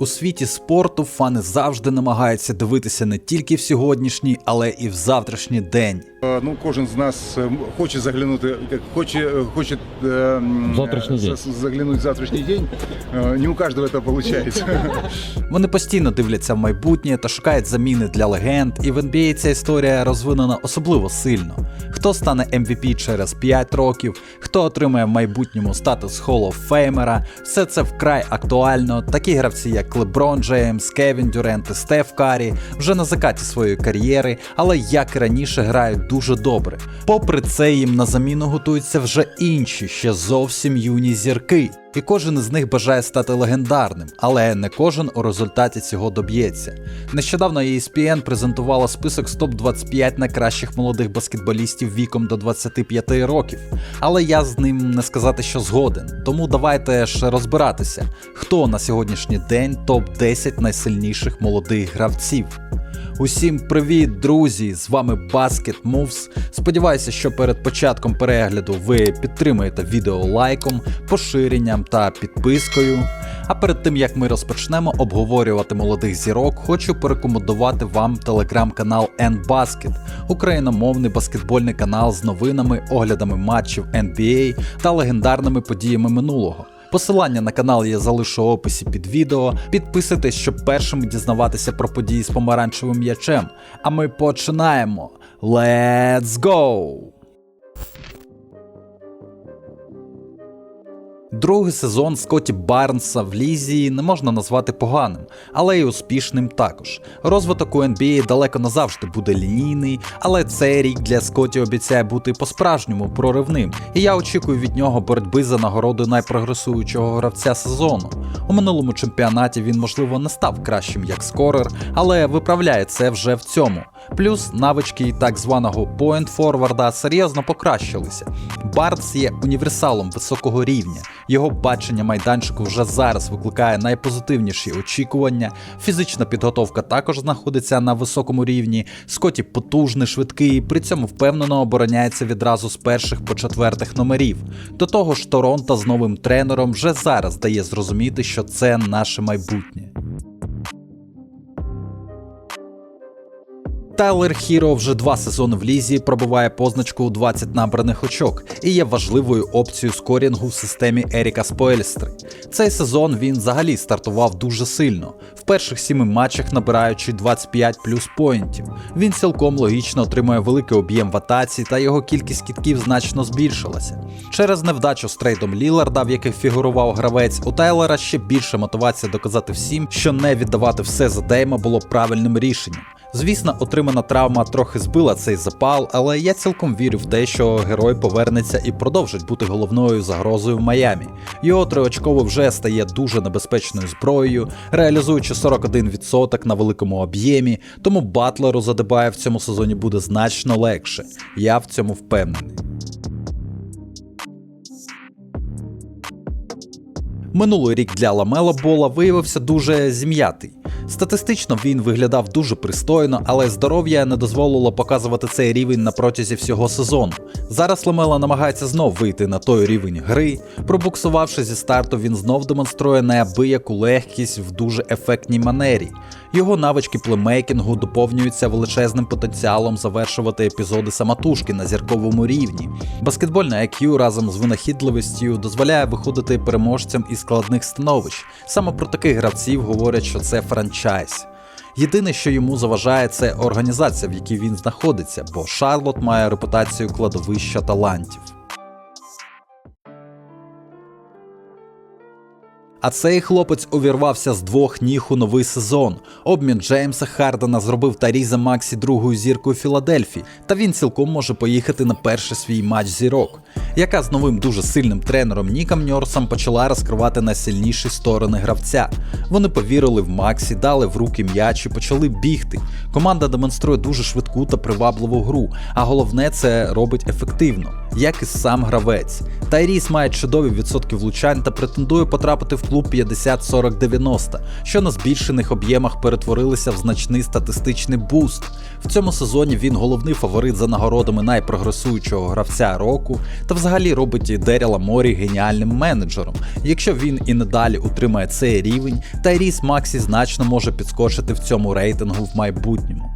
У світі спорту фани завжди намагаються дивитися не тільки в сьогоднішній, але і в завтрашній день. Е, Ну, кожен з нас е, хоче заглянути, хоче, е, хоче е, Завтрашній день. за- заглянути в завтрашній день. Не у кожного це виходить. Вони постійно дивляться в майбутнє та шукають заміни для легенд, і в NBA ця історія розвинена особливо сильно. Хто стане MVP через 5 років, хто отримає в майбутньому статус Hall of Famer, все це вкрай актуально. Такі гравці, як Леброн Джеймс, Кевін Дюрент і Стеф Карі, вже на закаті своєї кар'єри, але як і раніше грають дуже добре. Попри це, їм на заміну готуються вже інші, ще зовсім юні зірки. І кожен із них бажає стати легендарним, але не кожен у результаті цього доб'ється. Нещодавно ESPN презентувала список з топ-25 найкращих молодих баскетболістів віком до 25 років. Але я з ним не сказати, що згоден. Тому давайте ж розбиратися, хто на сьогоднішній день топ-10 найсильніших молодих гравців. Усім привіт, друзі! З вами Basket Moves. Сподіваюся, що перед початком перегляду ви підтримуєте відео лайком, поширенням та підпискою. А перед тим як ми розпочнемо обговорювати молодих зірок, хочу порекомендувати вам телеграм-канал N-Basket, україномовний баскетбольний канал з новинами, оглядами матчів NBA та легендарними подіями минулого. Посилання на канал я залишу в описі під відео. Підписуйтесь, щоб першими дізнаватися про події з помаранчевим м'ячем. А ми починаємо. Let's go! Другий сезон Скотті Барнса в Лізі не можна назвати поганим, але й успішним також. Розвиток у NBA далеко не завжди буде лінійний, але цей рік для Скотті обіцяє бути по-справжньому проривним, і я очікую від нього боротьби за нагороду найпрогресуючого гравця сезону. У минулому чемпіонаті він, можливо, не став кращим як скорер, але виправляє це вже в цьому. Плюс навички так званого поінт-форварда серйозно покращилися. Барнс є універсалом високого рівня. Його бачення майданчику вже зараз викликає найпозитивніші очікування. Фізична підготовка також знаходиться на високому рівні. Скотті потужний, швидкий, при цьому впевнено обороняється відразу з перших по четвертих номерів. До того ж, Торонто з новим тренером вже зараз дає зрозуміти, що це наше майбутнє. Тайлер Хіро вже два сезони в лізі пробиває позначку у 20 набраних очок і є важливою опцією скорінгу в системі Еріка Споельстри. Цей сезон він взагалі стартував дуже сильно, в перших сіми матчах набираючи 25 плюс поінтів. Він цілком логічно отримує великий об'єм в атаці, та його кількість кітків значно збільшилася. Через невдачу з трейдом Ліларда, в яких фігурував гравець, у Тайлера ще більше мотивація доказати всім, що не віддавати все за Дейма було правильним рішенням. Звісно, отримана травма трохи збила цей запал, але я цілком вірю в те, що герой повернеться і продовжить бути головною загрозою в Майамі. Його триочково вже стає дуже небезпечною зброєю, реалізуючи 41% на великому об'ємі, тому Батлеру задебає в цьому сезоні буде значно легше. Я в цьому впевнений. Минулий рік для Ламела Бола виявився дуже зім'ятий. Статистично він виглядав дуже пристойно, але здоров'я не дозволило показувати цей рівень на протязі всього сезону. Зараз Ламела намагається знов вийти на той рівень гри. Пробуксувавши зі старту, він знов демонструє неабияку легкість в дуже ефектній манері. Його навички плеймейкінгу доповнюються величезним потенціалом завершувати епізоди самотужки на зірковому рівні. Баскетбольне IQ разом з винахідливістю дозволяє виходити переможцям із складних становищ. Саме про таких гравців говорять, що це франчайз. Єдине, що йому заважає, це організація, в якій він знаходиться, бо Шарлот має репутацію кладовища талантів. А цей хлопець увірвався з двох ніг у новий сезон. Обмін Джеймса Хардена зробив Таріза Максі другою зіркою Філадельфії, та він цілком може поїхати на перший свій матч зірок, яка з новим дуже сильним тренером Ніком Ньорсом почала розкривати найсильніші сторони гравця. Вони повірили в Максі, дали в руки м'яч і почали бігти. Команда демонструє дуже швидку та привабливу гру, а головне це робить ефективно, як і сам гравець. Тайріс має чудові відсотки влучань та претендує потрапити в клуб 50-40-90, що на збільшених об'ємах перетворилися в значний статистичний буст. В цьому сезоні він головний фаворит за нагородами найпрогресуючого гравця року та взагалі робить Деріла Морі геніальним менеджером. Якщо він і надалі утримає цей рівень, Тайріс Максі значно може підскочити в цьому рейтингу в майбутньому.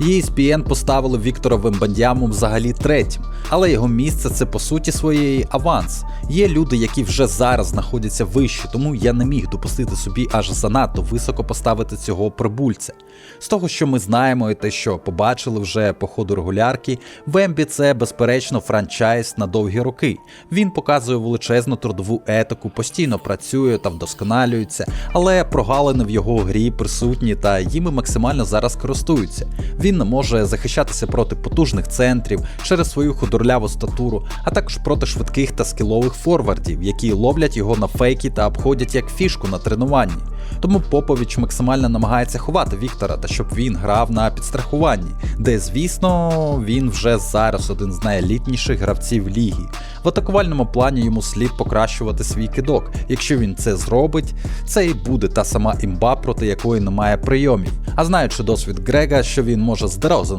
ESPN поставили Віктора Вембандяму взагалі третім, але його місце це по суті своєї аванс. Є люди, які вже зараз знаходяться вище, тому я не міг допустити собі аж занадто високо поставити цього прибульця. З того, що ми знаємо, і те, що побачили вже по ходу регулярки, Вембі це безперечно франчайз на довгі роки. Він показує величезну трудову етику, постійно працює та вдосконалюється, але прогалини в його грі присутні та їми максимально зараз користуються. Він не може захищатися проти потужних центрів через свою худорляву статуру, а також проти швидких та скілових форвардів, які ловлять його на фейки та обходять як фішку на тренуванні. Тому Попович максимально намагається ховати Віктора та щоб він грав на підстрахуванні, де, звісно, він вже зараз один з найелітніших гравців ліги. В атакувальному плані йому слід покращувати свій кидок. Якщо він це зробить, це і буде та сама імба, проти якої немає прийомів. А знаючи досвід Грега, що він може з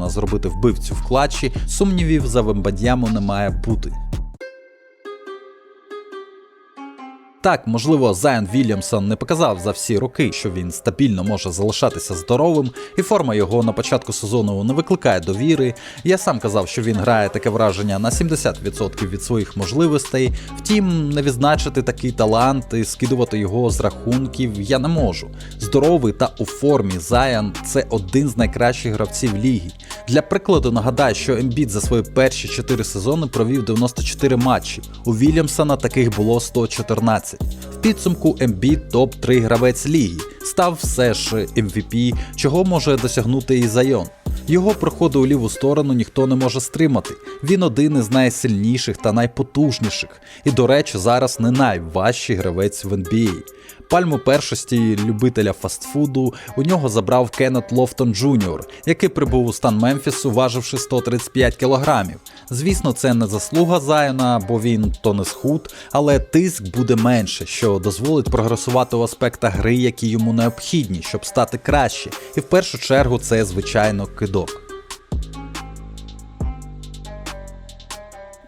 зробити вбивцю в клатчі, сумнівів за Вембадьяму не має бути. Так, можливо, Зайон Вільямсон не показав за всі роки, що він стабільно може залишатися здоровим, і форма його на початку сезону не викликає довіри. Я сам казав, що він грає таке враження на 70% від своїх можливостей. Втім, не відзначити такий талант і скидувати його з рахунків я не можу. Здоровий та у формі Заян це один з найкращих гравців ліги. Для прикладу нагадаю, що Ембіт за свої перші 4 сезони провів 94 матчі. У Вільямсона таких було 114. В підсумку Ембіт топ-3 гравець ліги, став все ж MVP, чого може досягнути і Зайон. Його проходи у ліву сторону ніхто не може стримати. Він один із найсильніших та найпотужніших. І, до речі, зараз не найважчий гравець в NBA. Пальму першості любителя фастфуду у нього забрав Кеннет Лофтон Джуніор, який прибув у стан Мемфісу, важивши 135 кілограмів. Звісно, це не заслуга Зайона, бо він то не схуд, але тиск буде менше, що дозволить прогресувати у аспектах гри, які йому необхідні, щоб стати краще. І в першу чергу це, звичайно, кидок.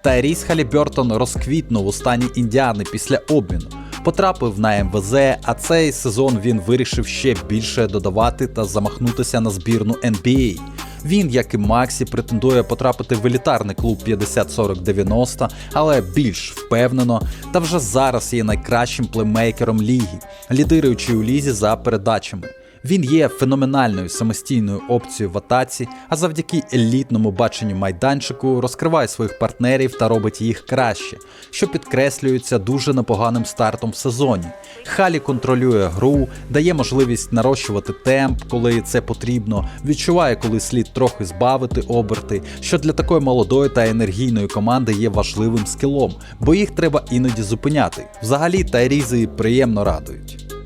Тайріс Халібертон розквітнув у стані індіани після обміну. Потрапив на МВЗ, а цей сезон він вирішив ще більше додавати та замахнутися на збірну NBA. Він, як і Максі, претендує потрапити в елітарний клуб 50-40-90, але більш впевнено, та вже зараз є найкращим плеймейкером ліги, лідируючи у лізі за передачами. Він є феноменальною самостійною опцією в атаці, а завдяки елітному баченню майданчику розкриває своїх партнерів та робить їх краще, що підкреслюється дуже непоганим стартом в сезоні. Халі контролює гру, дає можливість нарощувати темп, коли це потрібно, відчуває, коли слід трохи збавити оберти, що для такої молодої та енергійної команди є важливим скілом, бо їх треба іноді зупиняти. Взагалі тайрізи приємно радують.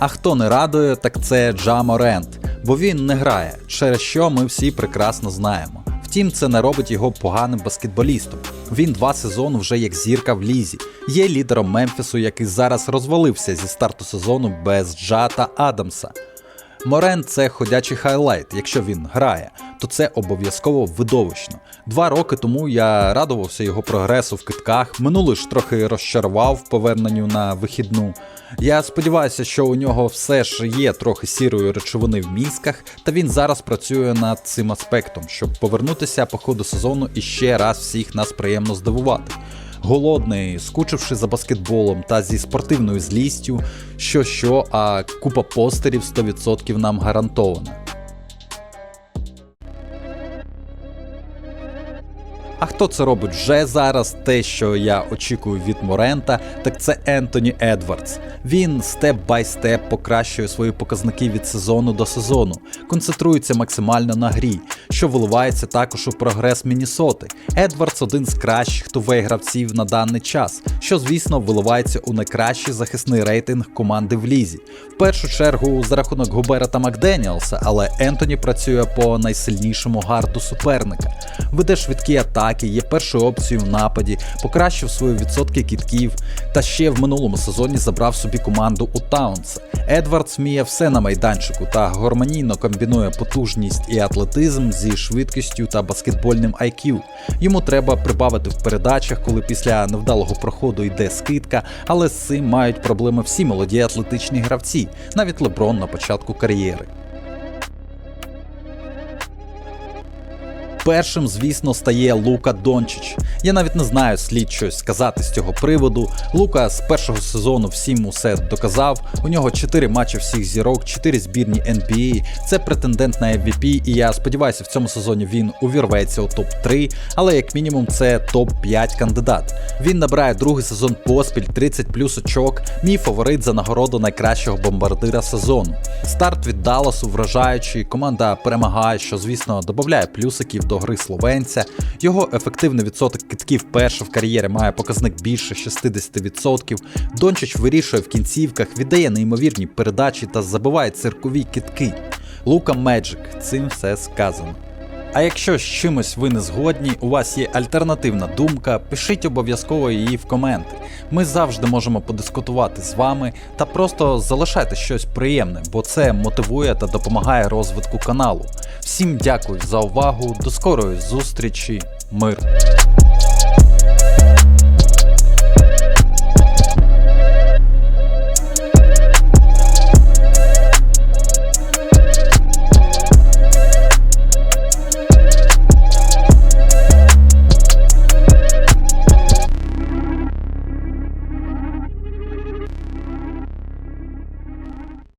А хто не радує, так це Джа Морент, бо він не грає, через що ми всі прекрасно знаємо. Втім, це не робить його поганим баскетболістом. Він два сезони вже як зірка в лізі. Є лідером Мемфісу, який зараз розвалився зі старту сезону без Джа та Адамса. Морен це ходячий хайлайт. Якщо він грає, то це обов'язково видовищно. Два роки тому я радувався його прогресу в китках. Минулий ж трохи розчарував поверненню на вихідну. Я сподіваюся, що у нього все ж є трохи сірої речовини в мізках, та він зараз працює над цим аспектом, щоб повернутися по ходу сезону і ще раз всіх нас приємно здивувати. Голодний, скучивши за баскетболом та зі спортивною злістю, що що, а купа постерів 100% нам гарантована. А хто це робить вже зараз? Те, що я очікую від Морента, так це Ентоні Едвардс. Він степ бай степ покращує свої показники від сезону до сезону, концентрується максимально на грі, що виливається також у прогрес Мінісоти. Едвардс один з кращих тувей гравців на даний час, що звісно виливається у найкращий захисний рейтинг команди в лізі. В першу чергу за рахунок Губера та Макденіелса, але Ентоні працює по найсильнішому гарду суперника. Веде швидкі атаки, є першою опцією в нападі, покращив свої відсотки кітків та ще в минулому сезоні забрав собі команду у Таунса. Едвардс вміє все на майданчику та гармонійно комбінує потужність і атлетизм зі швидкістю та баскетбольним IQ. Йому треба прибавити в передачах, коли після невдалого проходу йде скидка, але з цим мають проблеми всі молоді атлетичні гравці, навіть Леброн на початку кар'єри. Першим, звісно, стає Лука Дончич. Я навіть не знаю слід щось сказати з цього приводу. Лука з першого сезону всім усе доказав. У нього 4 матчі всіх зірок, 4 збірні NBA. Це претендент на MVP, і я сподіваюся, в цьому сезоні він увірветься у топ-3, але як мінімум це топ-5 кандидат. Він набирає другий сезон поспіль, 30 плюс очок, мій фаворит за нагороду найкращого бомбардира сезону. Старт від Далласу вражаючий, команда перемагає, що звісно додає плюсиків до гри словенця. Його ефективний відсоток китків перше в кар'єрі має показник більше 60%. Дончич вирішує в кінцівках, віддає неймовірні передачі та забиває циркові китки. Лука Меджик, цим все сказано. А якщо з чимось ви не згодні, у вас є альтернативна думка, пишіть обов'язково її в коменти. Ми завжди можемо подискутувати з вами та просто залишайте щось приємне, бо це мотивує та допомагає розвитку каналу. Всім дякую за увагу, до скорої зустрічі, мир!